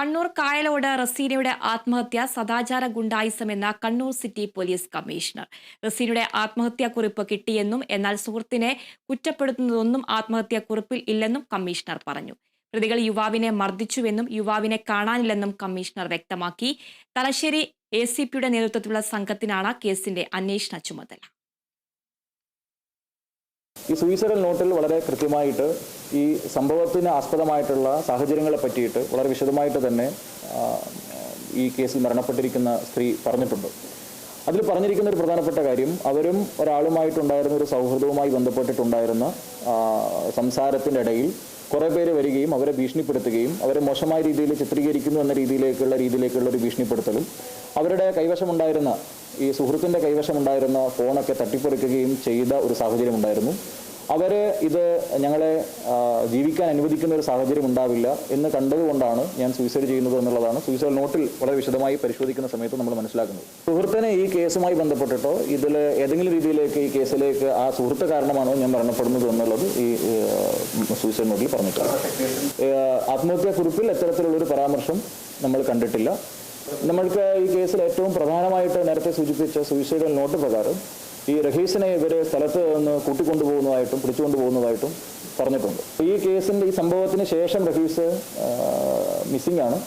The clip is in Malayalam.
കണ്ണൂർ കായലോട് റസീനയുടെ ആത്മഹത്യ സദാചാര ഗുണ്ടായിസമെന്ന കണ്ണൂർ സിറ്റി പോലീസ് കമ്മീഷണർ. റസീനയുടെ ആത്മഹത്യാക്കുറിപ്പ് കിട്ടിയെന്നും എന്നാൽ സുഹൃത്തിനെ കുറ്റപ്പെടുത്തുന്നതൊന്നും ആത്മഹത്യാക്കുറിപ്പിൽ ഇല്ലെന്നും കമ്മീഷണർ പറഞ്ഞു. പ്രതികൾ യുവാവിനെ മർദ്ദിച്ചുവെന്നും യുവാവിനെ കാണാനില്ലെന്നും കമ്മീഷണർ വ്യക്തമാക്കി. തലശ്ശേരി എ സി പിയുടെ നേതൃത്വത്തിലുള്ള സംഘത്തിനാണ് കേസിന്റെ അന്വേഷണ ചുമതല. ഈ സൂയിസൈഡൽ നോട്ടിൽ വളരെ കൃത്യമായിട്ട് ഈ സംഭവത്തിന് ആസ്പദമായിട്ടുള്ള സാഹചര്യങ്ങളെ പറ്റിയിട്ട് വളരെ വിശദമായിട്ട് തന്നെ ഈ കേസിൽ മരണപ്പെട്ടിരിക്കുന്ന സ്ത്രീ പറഞ്ഞിട്ടുണ്ട്. അതിൽ പറഞ്ഞിരിക്കുന്ന ഒരു പ്രധാനപ്പെട്ട കാര്യം അവരും ഒരാളുമായിട്ടുണ്ടായിരുന്ന ഒരു സൗഹൃദവുമായി ബന്ധപ്പെട്ടിട്ടുണ്ടായിരുന്ന സംസാരത്തിന്റെ ഇടയിൽ കുറേ പേര് വരികയും അവരെ ഭീഷണിപ്പെടുത്തുകയും അവരെ മോശമായ രീതിയിൽ ചിത്രീകരിക്കുന്നു എന്ന രീതിയിലേക്കുള്ള രീതിയിലേക്കുള്ള ഒരു ഭീഷണിപ്പെടുത്തലും അവരുടെ കൈവശമുണ്ടായിരുന്ന ഈ സുഹൃത്തിന്റെ കൈവശമുണ്ടായിരുന്ന ഫോണൊക്കെ തട്ടിപ്പറിക്കുകയും ചെയ്ത ഒരു സാഹചര്യം ഉണ്ടായിരുന്നു അവർ ഇത് ഞങ്ങളെ ജീവിക്കാൻ അനുവദിക്കുന്ന ഒരു സാഹചര്യം ഉണ്ടാവില്ല എന്ന് കണ്ടതുകൊണ്ടാണ് ഞാൻ സൂയിസൈഡ് ചെയ്യുന്നത് എന്നുള്ളതാണ്. സൂയിസൈഡ് നോട്ടിൽ വളരെ വിശദമായി പരിശോധിക്കുന്ന സമയത്ത് നമ്മൾ മനസ്സിലാക്കുന്നത്. സുഹൃത്തിനെ ഈ കേസുമായി ബന്ധപ്പെട്ടിട്ടോ ഇതിൽ ഏതെങ്കിലും രീതിയിലേക്ക് ഈ കേസിലേക്ക് ആ സുഹൃത്ത് കാരണമാണോ ഞാൻ മരണപ്പെടുന്നത് എന്നുള്ളത് ഈ സൂയിസൈഡ് നോട്ടിൽ പറഞ്ഞിട്ടുണ്ട്. ആത്മഹത്യാക്കുറിപ്പിൽ എത്തരത്തിലുള്ളൊരു പരാമർശം നമ്മൾ കണ്ടിട്ടില്ല. നമ്മൾക്ക് ഈ കേസിൽ ഏറ്റവും പ്രധാനമായിട്ട് നേരത്തെ സൂചിപ്പിച്ച സൂയിസൈഡൽ നോട്ട് പ്രകാരം ഈ റഹീസിനെ ഇവർ സ്ഥലത്ത് നിന്ന് കൂട്ടിക്കൊണ്ടുപോകുന്നതായിട്ടും പിടിച്ചുകൊണ്ടുപോകുന്നതായിട്ടും പറഞ്ഞിട്ടുണ്ട്. ഈ കേസിന്റെ ഈ സംഭവത്തിന് ശേഷം റഹീസ് മിസ്സിംഗ് ആണ്.